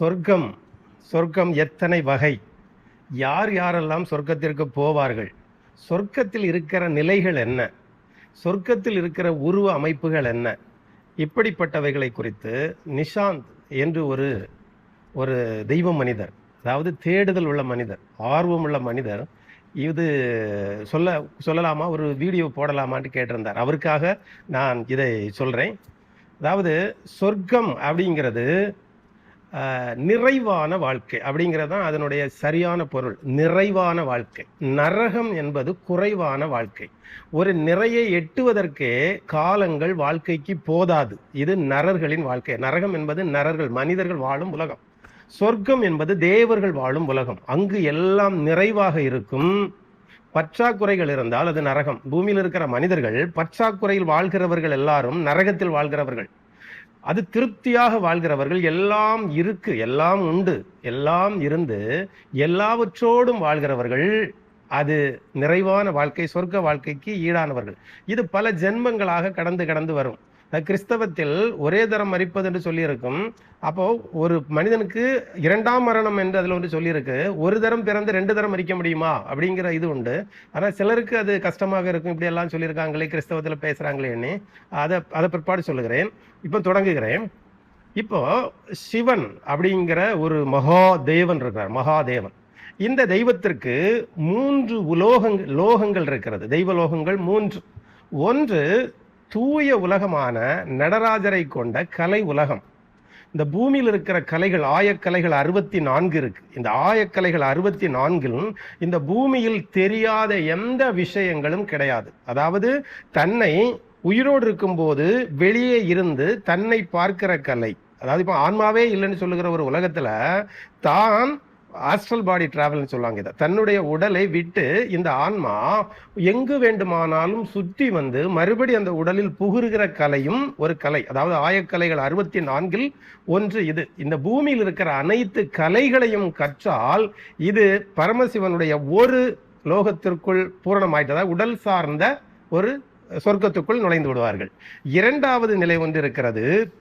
சொர்க்கம் சொர்க்கம் எத்தனை வகை? யார் யாரெல்லாம் சொர்க்கத்திற்கு போவார்கள்? சொர்க்கத்தில் இருக்கிற நிலைகள் என்ன? சொர்க்கத்தில் இருக்கிற உருவ அமைப்புகள் என்ன? இப்படிப்பட்டவைகளை குறித்து நிஷாந்த் என்று ஒரு ஒரு தெய்வ மனிதர் அதாவது தேடுதல் உள்ள மனிதர் ஆர்வம் உள்ள மனிதர் இது சொல்ல சொல்லலாமா? ஒரு வீடியோ போடலாமான்னு கேட்டிருந்தார். அவருக்காக நான் இதை சொல்கிறேன் அதாவது சொர்க்கம் அப்படிங்கிறது நிறைவான வாழ்க்கை அப்படிங்கிறது தான் அதனுடைய சரியான பொருள். நிறைவான வாழ்க்கை. நரகம் என்பது குறைவான வாழ்க்கை. ஒரு நிறையை எட்டுவதற்கே காலங்கள் வாழ்க்கைக்கு போதாது. இது நரர்களின் வாழ்க்கை. நரகம் என்பது நரர்கள் மனிதர்கள் வாழும் உலகம். சொர்க்கம் என்பது தேவர்கள் வாழும் உலகம். அங்கு எல்லாம் நிறைவாக இருக்கும். பற்றாக்குறைகள் இருந்தால் அது நரகம். பூமியில் இருக்கிற மனிதர்கள் பற்றாக்குறையில் வாழ்கிறவர்கள் எல்லாரும் நரகத்தில் வாழ்கிறவர்கள். அது திருப்தியாக வாழ்கிறவர்கள் எல்லாம் இருக்கு எல்லாம் உண்டு எல்லாம் இருந்து எல்லாவற்றோடும் வாழ்கிறவர்கள் அது நிறைவான வாழ்க்கை சொர்க்க வாழ்க்கைக்கு ஈடானவர்கள். இது பல ஜென்மங்களாக கடந்து கடந்து வரும். கிறிஸ்தவத்தில் ஒரே தரம் மறிப்பது என்று சொல்லியிருக்கும். அப்போ ஒரு மனிதனுக்கு இரண்டாம் மரணம் என்று அதில் ஒன்று சொல்லியிருக்கு. ஒரு தரம் பிறந்து ரெண்டு தரம் மறிக்க முடியுமா? அப்படிங்கிற இது உண்டு. ஆனால் சிலருக்கு அது கஷ்டமாக இருக்கும். இப்படி எல்லாம் சொல்லியிருக்காங்களே கிறிஸ்தவத்தில் பேசுகிறாங்களேன்னு அதை அதை பிற்பாடு சொல்லுகிறேன். இப்போ தொடங்குகிறேன். இப்போ சிவன் அப்படிங்கிற ஒரு மகா தேவன் இருக்கிறார். மகாதேவன் இந்த தெய்வத்திற்கு மூன்று உலோகங்கள் லோகங்கள் இருக்கிறது. தெய்வ லோகங்கள் மூன்று. ஒன்று தூய உலகமான நடராஜரை கொண்ட கலை உலகம். இந்த பூமியில் இருக்கிற கலைகள் ஆயக்கலைகள் அறுபத்தி நான்கு இருக்கு. இந்த ஆயக்கலைகள் அறுபத்தி நான்கில் இந்த பூமியில் தெரியாத எந்த விஷயங்களும் கிடையாது. அதாவது தன்னை உயிரோடு இருக்கும்போது வெளியே இருந்து தன்னை பார்க்கிற கலை. அதாவது இப்போ ஆன்மாவே இல்லைன்னு சொல்லுகிற ஒரு உலகத்துல தான் ஆஸ்ட்ரல் பாடி டிராவல்னு சொல்லுவாங்க இதை. தன்னுடைய உடலை விட்டு இந்த ஆன்மா எங்கு வேண்டுமானாலும் சுற்றி வந்து மறுபடி அந்த உடலில் புகுறுகிற கலையும் ஒரு கலை. அதாவது ஆயக்கலைகள் அறுபத்தி நான்கில் ஒன்று இது. இந்த பூமியில் இருக்கிற அனைத்து கலைகளையும் கற்றால் இது பரமசிவனுடைய ஒரு லோகத்திற்குள் பூரணமாயிட்டு அதாவது உடல் சார்ந்த ஒரு சொர்க்கத்துக்குள் நுழைந்து விடுவார்கள். இரண்டாவது நிலை ஒன்று இருக்கிறது.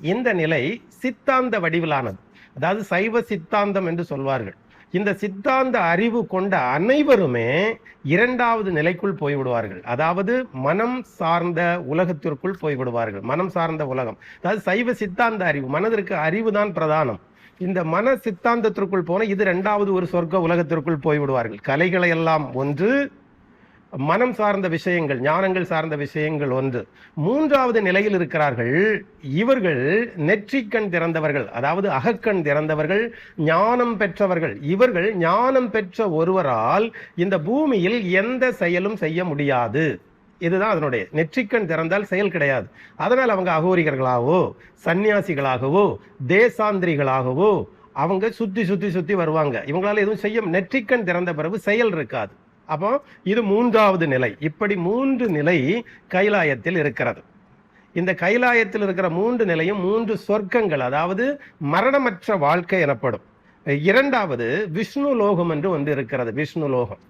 இந்த நிலை சித்தாந்த வடிவிலானது. அதாவது சைவ சித்தாந்தம் என்று சொல்வார்கள். இந்த சித்தாந்த அறிவு கொண்ட அனைவருமே இரண்டாவது நிலைக்குள் போய்விடுவார்கள். அதாவது மனம் சார்ந்த உலகத்திற்குள் போய்விடுவார்கள். மனம் சார்ந்த உலகம். அதாவது சைவ சித்தாந்த அறிவு. மனதிற்கு அறிவு தான் பிரதானம். இந்த மன சித்தாந்தத்திற்குள் போன இது இரண்டாவது ஒரு சொர்க்க உலகத்திற்குள் போய்விடுவார்கள். கலைகளை எல்லாம் ஒன்று மனம் சார்ந்த விஷயங்கள் ஞானங்கள் சார்ந்த விஷயங்கள் ஒன்று. மூன்றாவது நிலையில் இருக்கிறார்கள் இவர்கள் நெற்றிக்கண் திறந்தவர்கள் அதாவது அகக்கண் திறந்தவர்கள் ஞானம் பெற்றவர்கள். இவர்கள் ஞானம் பெற்ற ஒருவரால் இந்த பூமியில் எந்த செயலும் செய்ய முடியாது. இதுதான் அதனுடைய நெற்றிக்கண் திறந்தால் செயல் கிடையாது. அதனால் அவங்க அகோரிகர்களாகவோ சன்னியாசிகளாகவோ தேசாந்திரிகளாகவோ அவங்க சுற்றி சுற்றி சுற்றி வருவாங்க. இவங்களால எதுவும் செய்ய நெற்றிக்கண் திறந்த பிறகு செயல் இருக்காது. அப்போ இது மூன்றாவது நிலை. இப்படி மூன்று நிலை கைலாயத்தில் இருக்கிறது. இந்த கைலாயத்தில் இருக்கிற மூன்று நிலையும் மூன்று சொர்க்கங்கள் அதாவது மரணமற்ற வாழ்க்கை எனப்படும். இரண்டாவது விஷ்ணு லோகம் என்று ஒன்று இருக்கிறது விஷ்ணு லோகம்.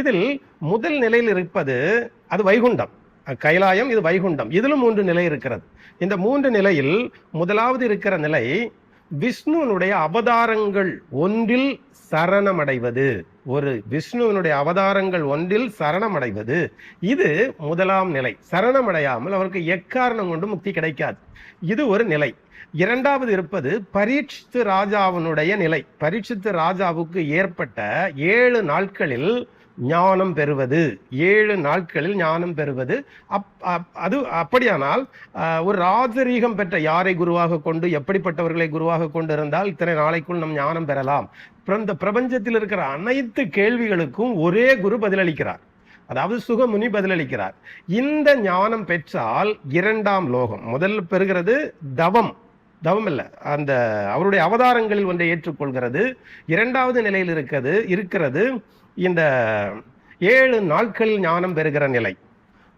இதில் முதல் நிலையில் இருப்பது அது வைகுண்டம். கைலாயம் இது வைகுண்டம். இதிலும் மூன்று நிலை இருக்கிறது. இந்த மூன்று நிலையில் முதலாவது இருக்கிற நிலை விஷ்ணுனுடைய அவதாரங்கள் ஒன்றில் சரணமடைவது. ஒரு விஷ்ணுவினுடைய அவதாரங்கள் ஒன்றில் சரணமடைவது. இது முதலாம் நிலை. சரணமடையாமல் அவருக்கு எக்காரணம் கொண்டு முக்தி கிடைக்காது. இது ஒரு நிலை. இரண்டாவது இருப்பது பரீட்சித்து ராஜாவினுடைய நிலை. பரீட்சித்து ராஜாவுக்கு ஏற்பட்ட ஏழு நாட்களில் ஞானம் பெறுவது. ஏழு நாட்களில் ஞானம் பெறுவது. அப் அப்- அது அப்படியானால் ஒரு ராஜரீகம் பெற்ற யாரை குருவாக கொண்டு எப்படிப்பட்டவர்களை குருவாக கொண்டு இருந்தால் இத்தனை நாளைக்குள் நம் ஞானம் பெறலாம். அப்புறம் இந்த பிரபஞ்சத்தில் இருக்கிற அனைத்து கேள்விகளுக்கும் ஒரே குரு பதிலளிக்கிறார். அதாவது சுகமுனி பதிலளிக்கிறார். இந்த ஞானம் பெற்றால் இரண்டாம் லோகம் முதல்ல பெறுகிறது தவம். தவம் இல்லை அந்த அவருடைய அவதாரங்களில் ஒன்றை ஏற்றுக்கொள்கிறது. இரண்டாவது நிலையில் இருக்கிறது இருக்கிறது இந்த ஏழு நாட்களில் ஞானம் பெறுகிற நிலை.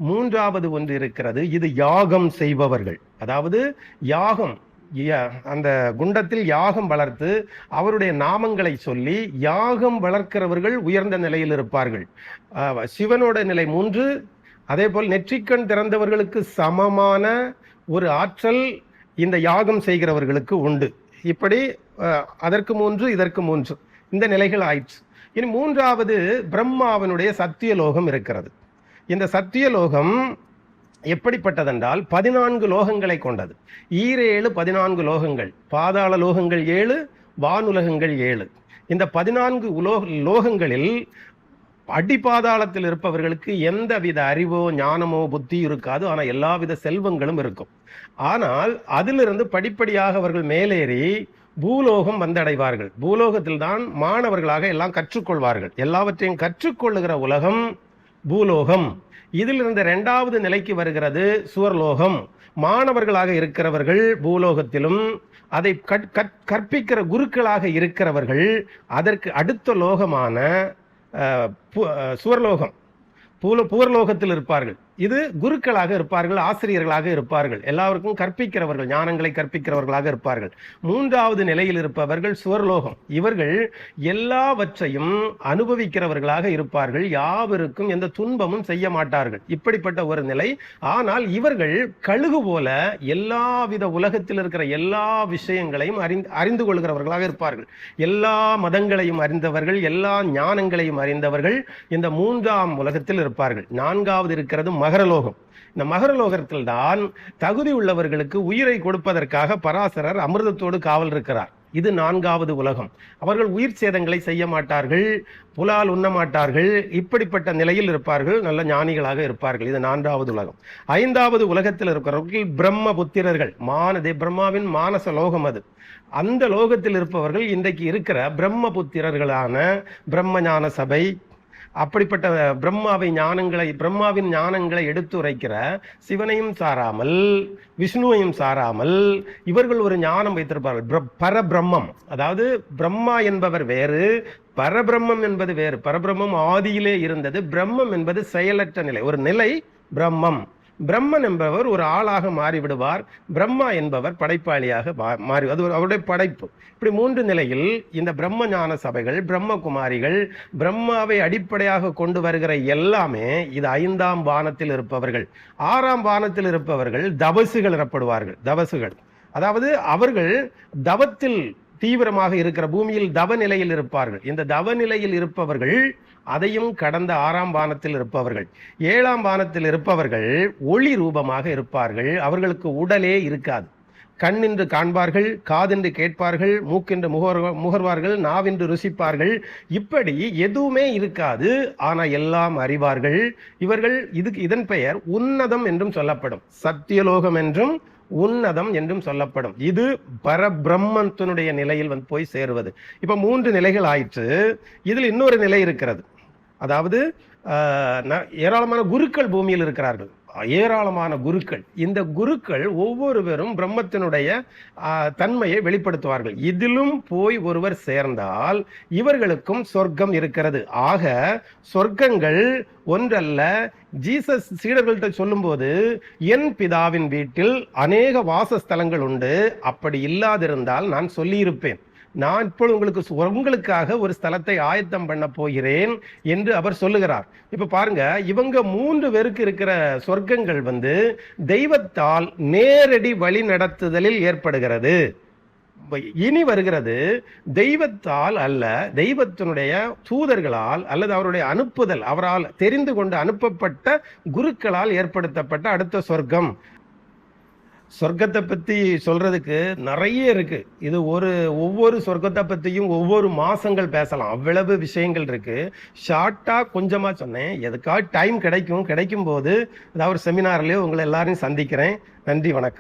மூன்றாவது ஒன்று இருக்கிறது இது யாகம் செய்பவர்கள். அதாவது யாகம் அந்த குண்டத்தில் யாகம் வளர்த்து அவருடைய நாமங்களை சொல்லி யாகம் வளர்க்கிறவர்கள் உயர்ந்த நிலையில் இருப்பார்கள். சிவனோட நிலை மூன்று அதே போல் நெற்றிக்கண் திறந்தவர்களுக்கு சமமான ஒரு ஆற்றல் இந்த யாகம் செய்கிறவர்களுக்கு உண்டு. இப்படி அதற்கு மூன்று இதற்கு மூன்று. இந்த நிலைகள் ஆயிடுச்சு இனி மூன்றாவது பிரம்மாவினுடைய சத்தியலோகம் இருக்கிறது. இந்த சத்தியலோகம் எப்படிப்பட்டதென்றால் பதினான்கு லோகங்களை கொண்டது. ஈரேழு பதினான்கு லோகங்கள் பாதாள லோகங்கள் ஏழு வானுலகங்கள் ஏழு. இந்த பதினான்கு உலோக லோகங்களில் அடிபாதாளத்தில் இருப்பவர்களுக்கு எந்த வித அறிவோ ஞானமோ புத்தி இருக்காது. ஆனால் எல்லாவித செல்வங்களும் இருக்கும். ஆனால் அதிலிருந்து படிப்படியாக அவர்கள் மேலேறி பூலோகம் வந்தடைவார்கள். பூலோகத்தில் தான் மாணவர்களாக எல்லாம் கற்றுக்கொள்வார்கள். எல்லாவற்றையும் கற்றுக்கொள்ளுகிற உலகம் பூலோகம். இதிலிருந்து இரண்டாவது நிலைக்கு வருகிறது சுவர்லோகம். மாணவர்களாக இருக்கிறவர்கள் பூலோகத்திலும் அதை கற்- கற்பிக்கிற குருக்களாக இருக்கிறவர்கள் அதற்கு அடுத்த லோகமான சுவர்லோகம். பூல பூர்லோகத்தில் இருப்பார்கள். இது குருக்களாக இருப்பார்கள் ஆசிரியர்களாக இருப்பார்கள். எல்லாருக்கும் கற்பிக்கிறவர்கள் ஞானங்களை கற்பிக்கிறவர்களாக இருப்பார்கள். மூன்றாவது நிலையில் இருப்பவர்கள் சுவர்லோகம். இவர்கள் எல்லாவற்றையும் அனுபவிக்கிறவர்களாக இருப்பார்கள். யாவருக்கும் எந்த துன்பமும் செய்ய மாட்டார்கள். இப்படிப்பட்ட ஒரு நிலை. ஆனால் இவர்கள் கழுகு போல எல்லாவித உலகத்தில் இருக்கிற எல்லா விஷயங்களையும் அறிந்து அறிந்து கொள்கிறவர்களாக இருப்பார்கள். எல்லா மதங்களையும் அறிந்தவர்கள் எல்லா ஞானங்களையும் அறிந்தவர்கள் இந்த மூன்றாம் உலகத்தில் இருப்பார்கள். நான்காவது இருக்கிறது மகரலோகம். இந்த மகரலோகத்தில் தான் தகுதி உள்ளவர்களுக்கு உயிரை கொடுப்பதற்காக பராசரர் அமிர்தத்தோடு காவல் இருக்கிறார். இது நான்காவது உலகம். அவர்கள் உயிர் சேதங்களை செய்ய மாட்டார்கள் புலால் உண்ண மாட்டார்கள் இப்படிப்பட்ட நிலையில் இருப்பார்கள் நல்ல ஞானிகளாக இருப்பார்கள். இது நான்காவது உலகம். ஐந்தாவது உலகத்தில் இருக்கிறவர்கள் பிரம்ம புத்திரர்கள் மானதே பிரம்மாவின் மானச லோகம் அது. அந்த லோகத்தில் இருப்பவர்கள் இன்றைக்கு இருக்கிற பிரம்ம புத்திரர்களான பிரம்ம ஞான சபை அப்படிப்பட்ட பிரம்மாவை ஞானங்களை பிரம்மாவின் ஞானங்களை எடுத்துரைக்கிற சிவனையும் சாராமல் விஷ்ணுவையும் சாராமல் இவர்கள் ஒரு ஞானம் வைத்திருப்பார்கள். பிர- பரபிரம்மம். அதாவது பிரம்மா என்பவர் வேறு பரபிரம்மம் என்பது வேறு. பரபிரம்மம் ஆதியிலே இருந்தது பிரம்மம் என்பது செயலற்ற நிலை. ஒரு நிலை பிரம்மம். பிரம்மன் என்பவர் ஒரு ஆளாக மாறிவிடுவார். பிரம்மா என்பவர் படைப்பாளியாக மா- மாறி அது ஒரு அவருடைய படைப்பு. இப்படி மூன்று நிலையில் இந்த பிரம்ம ஞான சபைகள் பிரம்ம குமாரிகள் பிரம்மாவை அடிப்படையாக கொண்டு வருகிற எல்லாமே இது ஐந்தாம் வானத்தில் இருப்பவர்கள். ஆறாம் வானத்தில் இருப்பவர்கள் தவசுகள் எனப்படுவார்கள். தவசுகள். அதாவது அவர்கள் தவத்தில் தீவிரமாக இருக்கிற பூமியில் தவ நிலையில் இருப்பார்கள். இந்த தவ நிலையில் இருப்பவர்கள் அதையும் கடந்த ஆறாம் வானத்தில் இருப்பவர்கள். ஏழாம் வானத்தில் இருப்பவர்கள் ஒளி ரூபமாக இருப்பார்கள். அவர்களுக்கு உடலே இருக்காது. கண்ணின்று காண்பார்கள் காதென்று கேட்பார்கள் மூக்கென்று முகர் முகர்வார்கள் நாவென்று ருசிப்பார்கள். இப்படி எதுவுமே இருக்காது. ஆனால் எல்லாம் அறிவார்கள். இவர்கள் இதுக்கு இதன் பெயர் உன்னதம் என்றும் சொல்லப்படும். சத்தியலோகம் என்றும் உன்னதம் என்றும் சொல்லப்படும். இது பரபிரம்மத்தினுடைய நிலையில் வந்து போய் சேருவது. இப்ப மூன்று நிலைகள் ஆயிற்று. இதில் இன்னொரு நிலை இருக்கிறது. அதாவது ஏராளமான குருக்கள் பூமியில் இருக்கிறார்கள். ஏராளமான குருக்கள். இந்த குருக்கள் ஒவ்வொருவரும் பிரம்மத்தினுடைய தன்மையை வெளிப்படுத்துவார்கள். இதிலும் போய் ஒருவர் சேர்ந்தால் இவர்களுக்கும் சொர்க்கம் இருக்கிறது. ஆக சொர்க்கங்கள் ஒன்றல்ல. ஜீசஸ் சீடர்கள்ட்ட சொல்லும்போது என் பிதாவின் வீட்டில் அநேக வாசஸ்தலங்கள் உண்டு. அப்படி இல்லாதிருந்தால் நான் சொல்லியிருப்பேன். நான் இப்பொழுது உங்களுக்கு உங்களுக்காக ஒரு ஸ்தலத்தை ஆயத்தம் பண்ண போகிறேன் என்று அவர் சொல்லுகிறார். இப்ப பாருங்க இவங்க மூன்று பேருக்கு இருக்கிற சொர்க்கங்கள் வந்து தெய்வத்தால் நேரடி வழி நடத்துதலில் ஏற்படுகிறது. இனி வருகிறது தெய்வத்தால் அல்ல தெய்வத்தினுடைய தூதர்களால் அல்லது அவருடைய அனுப்புதல் அவரால் தெரிந்து கொண்டு அனுப்பப்பட்ட குருக்களால் ஏற்படுத்தப்பட்ட அடுத்த சொர்க்கம். சொர்க்கத்தை பற்றி சொல்கிறதுக்கு நிறைய இருக்குது இது ஒரு ஒவ்வொரு சொர்க்கத்தை பற்றியும் ஒவ்வொரு மாதங்கள் பேசலாம். அவ்வளவு விஷயங்கள் இருக்குது ஷார்ட்டாக கொஞ்சமாக சொன்னேன். எதுக்காக டைம் கிடைக்கும். கிடைக்கும் போது ஏதாவது ஒரு செமினார்லேயே உங்களை எல்லாரையும் சந்திக்கிறேன். நன்றி வணக்கம்.